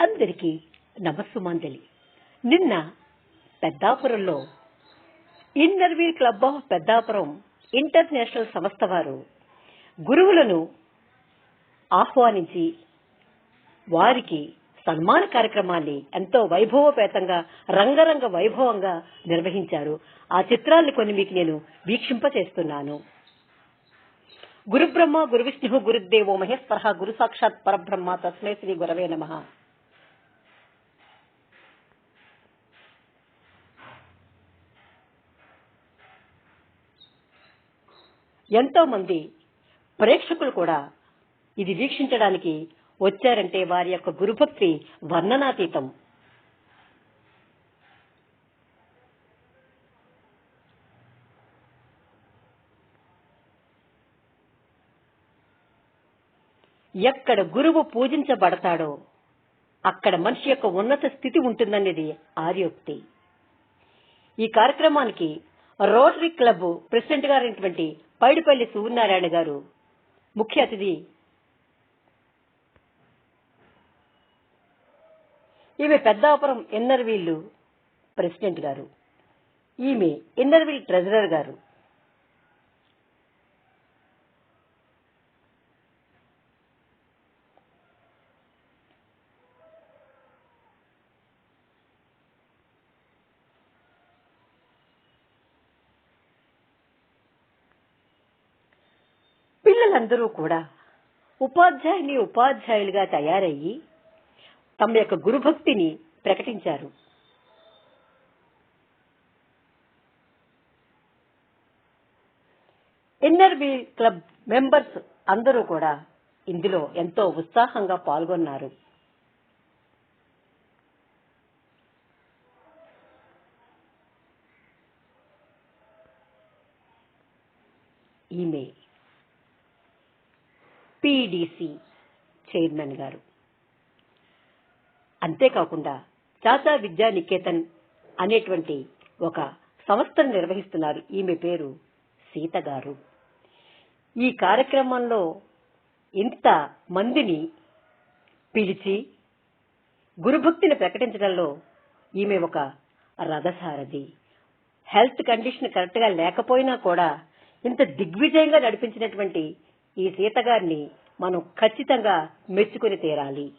అందరికీ నమస్సుమాంజలి నిన్న పెద్దాపురంలో Inner Wheel club of Peddapuram international సంస్థ వారు గురువులను ఆహ్వానించి వారికి సన్మాన కార్యక్రమాన్ని ఎంతో వైభవపేతంగా రంగరంగ వైభవంగా నిర్వహించారు. ఆ చిత్రాల్ని కొన్ని మీకు నేను వీక్షింపచేస్తున్నాను. గురుబ్రహ్మ గురు విష్ణు గురుదేవో మహేశ్వర గురు సాక్షాత్ పరబ్రహ్మ తస్మై శ్రీ గురవే నమ. ఎంతోమంది ప్రేక్షకులు కూడా ఇది వీక్షించడానికి వచ్చారంటే వారి యొక్క గురుభక్తి వర్ణనాతీతం. ఎక్కడ గురువు పూజించబడతాడో అక్కడ మనిషి యొక్క ఉన్నత స్థితి ఉంటుందనేది ఆర్యోక్తి. ఈ కార్యక్రమానికి రోటరీ క్లబ్ ప్రెసిడెంట్ గారైనటువంటి పైడిపల్లి సూర్యనారాయణ గారు ముఖ్య అతిథి. ఈమె పెద్దాపురం ఇన్నర్వీల్లు ప్రెసిడెంట్ గారు. ఈమె ఇన్నర్వీల్ ట్రెజరర్ గారు. పిల్లలందరూ కూడా ఉపాధ్యాయుని ఉపాధ్యాయులుగా తయారయ్యి తమ యొక్క గురుభక్తిని ప్రకటించారు. ఎన్ఆర్బి క్లబ్ మెంబర్స్ అందరూ కూడా ఇందులో ఎంతో ఉత్సాహంగా పాల్గొన్నారు. ఈమె పిడిసి చైర్మన్ గారు. అంతేకాకుండా చాచా విద్యా నికేతన్ అనేటువంటి ఒక సంస్థను నిర్వహిస్తున్నారు. ఈమె పేరు సీత గారు. ఈ కార్యక్రమంలో ఇంత మందిని పిలిచి గురుభక్తిని ప్రకటించడంలో ఈమె ఒక రథసారథి. హెల్త్ కండిషన్ కరెక్ట్గా లేకపోయినా కూడా ఇంత దిగ్విజయంగా నడిపించినటువంటి ఈ సీతగారిని మనం ఖచ్చితంగా మెచ్చుకుని తీరాలి.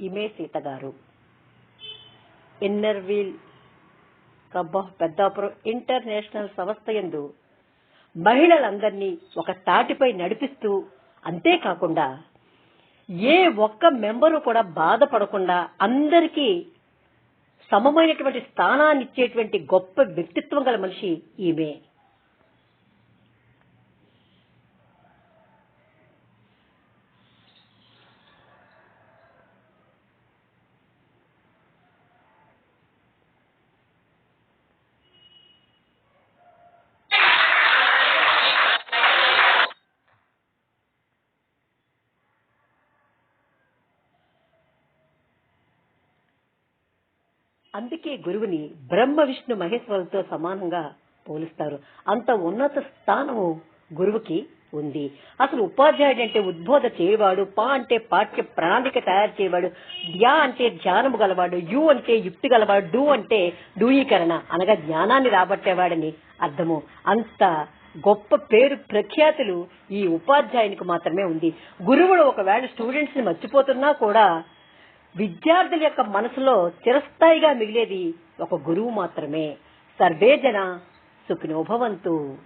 ఇమే సీతగారు. Inner Wheel inner of Peddapuram international సంస్థ యందు మహిళలందరినీ ఒక తాటిపై నడిపిస్తూ అంతేకాకుండా ఏ ఒక్క మెంబరు కూడా బాధపడకుండా అందరికీ సమమైనటువంటి స్థానాన్ని ఇచ్చేటువంటి గొప్ప వ్యక్తిత్వం గల మనిషి ఈమె. అందుకే గురువుని బ్రహ్మ విష్ణు మహేశ్వరులతో సమానంగా పోలుస్తారు. అంత ఉన్నత స్థానము గురువుకి ఉంది. అసలు ఉపాధ్యాయుడు అంటే ఉద్బోధ చేయవాడు పా అంటే పాఠ్య ప్రణాళిక తయారు చేయవాడు ధ్యా అంటే ధ్యానము గలవాడు యు అంటే యుక్తి గలవాడు డు అంటే డూయీకరణ అనగా జ్ఞానాన్ని రాబట్టేవాడని అర్థము. అంత గొప్ప పేరు ప్రఖ్యాతులు ఈ ఉపాధ్యాయునికి మాత్రమే ఉంది. గురువుడు ఒకవేళ స్టూడెంట్స్ని మర్చిపోతున్నా కూడా విద్యార్థుల యొక్క మనసులో చిరస్థాయిగా మిగిలేది ఒక గురువు మాత్రమే. సర్వే జన సుఖినోభవంతు